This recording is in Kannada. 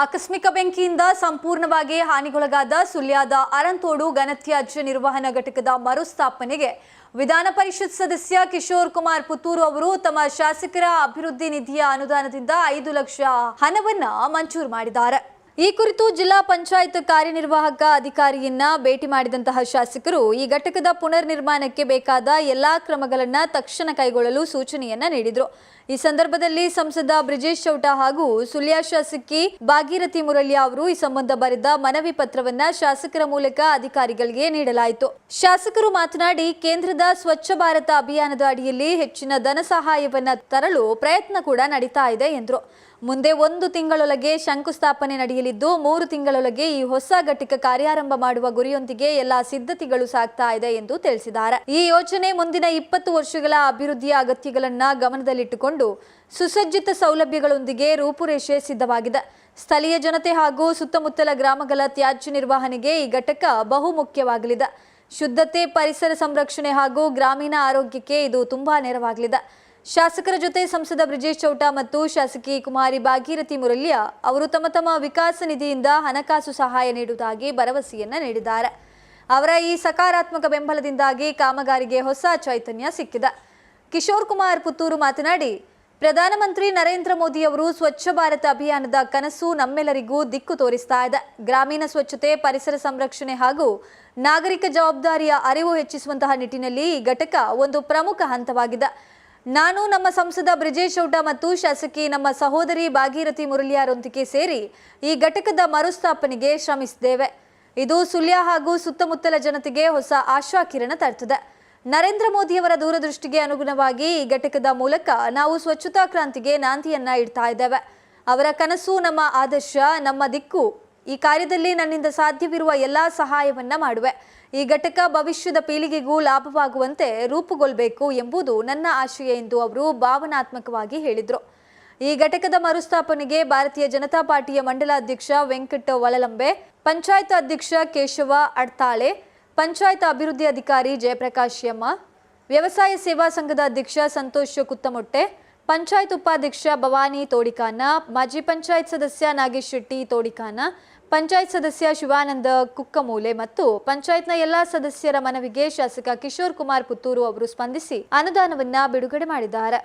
ಆಕಸ್ಮಿಕ ಬೆಂಕಿಯಿಂದ ಸಂಪೂರ್ಣವಾಗಿ ಹಾನಿಗೊಳಗಾದ ಸುಳ್ಯದ ಅರಂತೋಡು ಘನತ್ಯಾಜ್ಯ ನಿರ್ವಹಣಾ ಘಟಕದ ಮರುಸ್ಥಾಪನೆಗೆ ವಿಧಾನ ಪರಿಷತ್ ಸದಸ್ಯ ಕಿಶೋರ್ ಕುಮಾರ್ ಪುತ್ತೂರು ಅವರು ತಮ್ಮ ಶಾಸಕರ ಅಭಿವೃದ್ಧಿ ನಿಧಿಯ ಅನುದಾನದಿಂದ ಐದು ಲಕ್ಷ ಹಣವನ್ನ ಮಂಜೂರು ಮಾಡಿದ್ದಾರೆ. ಈ ಕುರಿತು ಜಿಲ್ಲಾ ಪಂಚಾಯತ್ ಕಾರ್ಯನಿರ್ವಾಹಕ ಅಧಿಕಾರಿಯನ್ನ ಭೇಟಿ ಮಾಡಿದಂತಹ ಶಾಸಕರು ಈ ಘಟಕದ ಪುನರ್ ನಿರ್ಮಾಣಕ್ಕೆ ಬೇಕಾದ ಎಲ್ಲಾ ಕ್ರಮಗಳನ್ನ ತಕ್ಷಣ ಕೈಗೊಳ್ಳಲು ಸೂಚನೆಯನ್ನ ನೀಡಿದರು. ಈ ಸಂದರ್ಭದಲ್ಲಿ ಸಂಸದ ಬ್ರಿಜೇಶ್ ಚೌಟ ಹಾಗೂ ಸುಳ್ಯ ಶಾಸಕಿ ಭಾಗೀರಥಿ ಮುರಳ್ಯ ಅವರು ಈ ಸಂಬಂಧ ಬರೆದ ಮನವಿ ಪತ್ರವನ್ನ ಶಾಸಕರ ಮೂಲಕ ಅಧಿಕಾರಿಗಳಿಗೆ ನೀಡಲಾಯಿತು. ಶಾಸಕರು ಮಾತನಾಡಿ, ಕೇಂದ್ರದ ಸ್ವಚ್ಛ ಭಾರತ ಅಭಿಯಾನದ ಅಡಿಯಲ್ಲಿ ಹೆಚ್ಚಿನ ಧನ ಸಹಾಯವನ್ನ ತರಲು ಪ್ರಯತ್ನ ಕೂಡ ನಡೀತಾ ಇದೆ ಎಂದರು. ಮುಂದೆ ಒಂದು ತಿಂಗಳೊಳಗೆ ಶಂಕುಸ್ಥಾಪನೆ ನಡೆಯಲಿದ್ದು, ಮೂರು ತಿಂಗಳೊಳಗೆ ಈ ಹೊಸ ಘಟಕ ಕಾರ್ಯಾರಂಭ ಮಾಡುವ ಗುರಿಯೊಂದಿಗೆ ಎಲ್ಲಾ ಸಿದ್ಧತೆಗಳು ಸಾಗ್ತಾ ಇದೆ ಎಂದು ತಿಳಿಸಿದ್ದಾರೆ. ಈ ಯೋಜನೆ ಮುಂದಿನ ಇಪ್ಪತ್ತು ವರ್ಷಗಳ ಅಭಿವೃದ್ಧಿಯ ಅಗತ್ಯಗಳನ್ನ ಗಮನದಲ್ಲಿಟ್ಟುಕೊಂಡು ಸುಸಜ್ಜಿತ ಸೌಲಭ್ಯಗಳೊಂದಿಗೆ ರೂಪುರೇಷೆ ಸಿದ್ಧವಾಗಿದೆ. ಸ್ಥಳೀಯ ಜನತೆ ಹಾಗೂ ಸುತ್ತಮುತ್ತಲ ಗ್ರಾಮಗಳ ತ್ಯಾಜ್ಯ ನಿರ್ವಹಣೆಗೆ ಈ ಘಟಕ ಬಹುಮುಖ್ಯವಾಗಲಿದೆ. ಶುದ್ಧತೆ, ಪರಿಸರ ಸಂರಕ್ಷಣೆ ಹಾಗೂ ಗ್ರಾಮೀಣ ಆರೋಗ್ಯಕ್ಕೆ ಇದು ತುಂಬಾ ನೆರವಾಗಲಿದೆ. ಶಾಸಕರ ಜೊತೆ ಸಂಸದ ಬ್ರಿಜೇಶ್ ಚೌಟ ಮತ್ತು ಶಾಸಕಿ ಕುಮಾರಿ ಭಾಗೀರಥಿ ಮುರಳ್ಯ ಅವರು ತಮ್ಮ ತಮ್ಮ ವಿಕಾಸ ನಿಧಿಯಿಂದ ಹಣಕಾಸು ಸಹಾಯ ನೀಡುವುದಾಗಿ ಭರವಸೆಯನ್ನ ನೀಡಿದ್ದಾರೆ. ಅವರ ಈ ಸಕಾರಾತ್ಮಕ ಬೆಂಬಲದಿಂದಾಗಿ ಕಾಮಗಾರಿಗೆ ಹೊಸ ಚೈತನ್ಯ ಸಿಕ್ಕಿದೆ. ಕಿಶೋರ್ ಕುಮಾರ್ ಪುತ್ತೂರು ಮಾತನಾಡಿ, ಪ್ರಧಾನಮಂತ್ರಿ ನರೇಂದ್ರ ಮೋದಿ ಅವರು ಸ್ವಚ್ಛ ಭಾರತ ಅಭಿಯಾನದ ಕನಸು ನಮ್ಮೆಲ್ಲರಿಗೂ ದಿಕ್ಕು ತೋರಿಸ್ತಾ ಇದೆ. ಗ್ರಾಮೀಣ ಸ್ವಚ್ಛತೆ, ಪರಿಸರ ಸಂರಕ್ಷಣೆ ಹಾಗೂ ನಾಗರಿಕ ಜವಾಬ್ದಾರಿಯ ಅರಿವು ಹೆಚ್ಚಿಸುವಂತಹ ನಿಟ್ಟಿನಲ್ಲಿ ಈ ಘಟಕ ಒಂದು ಪ್ರಮುಖ ಹಂತವಾಗಿದೆ. ನಾನು ನಮ್ಮ ಸಂಸದ ಬ್ರಿಜೇಶ್ ಔಟ ಮತ್ತು ಶಾಸಕಿ ನಮ್ಮ ಸಹೋದರಿ ಭಾಗೀರಥಿ ಮುರಳಿಯಾರೊಂದಿಗೆ ಸೇರಿ ಈ ಘಟಕದ ಮರುಸ್ಥಾಪನೆಗೆ ಶ್ರಮಿಸಿದ್ದೇವೆ. ಇದು ಸುಳ್ಯ ಹಾಗೂ ಸುತ್ತಮುತ್ತಲ ಜನತೆಗೆ ಹೊಸ ಆಶಾಕಿರಣ ತರ್ತದೆ. ನರೇಂದ್ರ ಮೋದಿಯವರ ದೂರದೃಷ್ಟಿಗೆ ಅನುಗುಣವಾಗಿ ಈ ಘಟಕದ ಮೂಲಕ ನಾವು ಸ್ವಚ್ಛತಾ ಕ್ರಾಂತಿಗೆ ನಾಂದಿಯನ್ನ ಇಡ್ತಾ ಇದ್ದೇವೆ. ಅವರ ಕನಸು, ನಮ್ಮ ಆದರ್ಶ, ನಮ್ಮ ದಿಕ್ಕು ಈ ಕಾರ್ಯದಲ್ಲಿ ನನ್ನಿಂದ ಸಾಧ್ಯವಿರುವ ಎಲ್ಲಾ ಸಹಾಯವನ್ನ ಮಾಡುವೆ. ಈ ಘಟಕ ಭವಿಷ್ಯದ ಪೀಳಿಗೆಗೂ ಲಾಭವಾಗುವಂತೆ ರೂಪುಗೊಳ್ಳಬೇಕು ಎಂಬುದು ನನ್ನ ಆಶಯ ಎಂದು ಅವರು ಭಾವನಾತ್ಮಕವಾಗಿ ಹೇಳಿದರು. ಈ ಘಟಕದ ಮರುಸ್ಥಾಪನೆಗೆ ಭಾರತೀಯ ಜನತಾ ಪಾರ್ಟಿಯ ಮಂಡಲಾಧ್ಯಕ್ಷ ವೆಂಕಟ ವಳಲಂಬೆ ಪಂಚಾಯತ್ ಅಧ್ಯಕ್ಷ ಕೇಶವ ಅಡ್ತಾಳೆ, ಪಂಚಾಯತ್ ಅಭಿವೃದ್ಧಿ ಅಧಿಕಾರಿ ಜಯಪ್ರಕಾಶ್ ಯಮ್ಮ ವ್ಯವಸಾಯ ಸೇವಾ ಸಂಘದ ಅಧ್ಯಕ್ಷ ಸಂತೋಷ್ ಕುತ್ತಮೊಟ್ಟೆ ಪಂಚಾಯತ್ ಉಪಾಧ್ಯಕ್ಷ ಭವಾನಿ ತೋಡಿಕಾನ, ಮಾಜಿ ಪಂಚಾಯತ್ ಸದಸ್ಯ ನಾಗೇಶ್ ಶೆಟ್ಟಿ ತೋಡಿಕಾನ, ಪಂಚಾಯತ್ ಸದಸ್ಯ ಶಿವಾನಂದ ಕುಕ್ಕಮೂಲೆ ಮತ್ತು ಪಂಚಾಯತ್ನ ಎಲ್ಲಾ ಸದಸ್ಯರ ಮನವಿಗೆ ಶಾಸಕ ಕಿಶೋರ್ ಕುಮಾರ್ ಪುತ್ತೂರು ಅವರು ಸ್ಪಂದಿಸಿ ಅನುದಾನವನ್ನ ಬಿಡುಗಡೆ ಮಾಡಿದ್ದಾರೆ.